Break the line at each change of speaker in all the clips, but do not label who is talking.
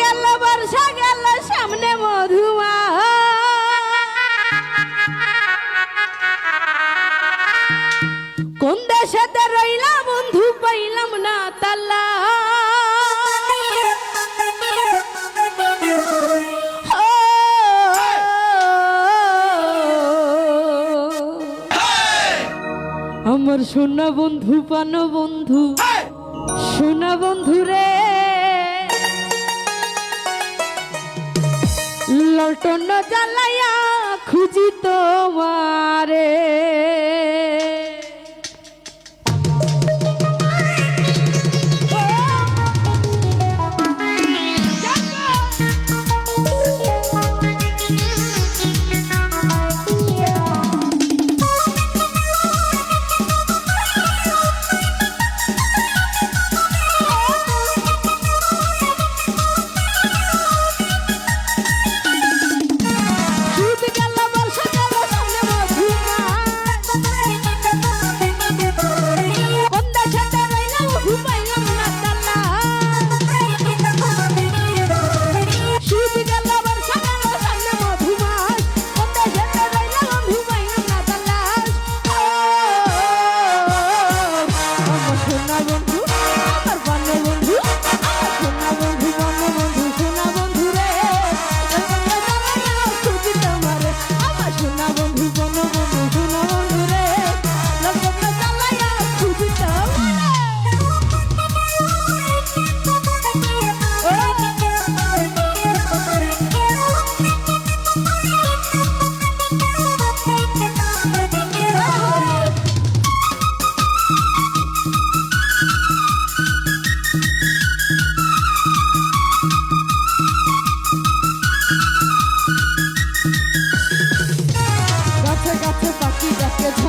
গেল বর্ষা গেল সামনে মধুমা। কোন দেশেতে রইলা বন্ধু পাইলাম না তাল্লা আমার সোনা বন্ধু পান বন্ধু। সোনা বন্ধু রে। লটন জ্বালাইয়া খুঁজি তোমারে।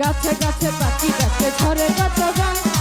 গাছে গাছে
পাখি গাছে ঝরে কত গান।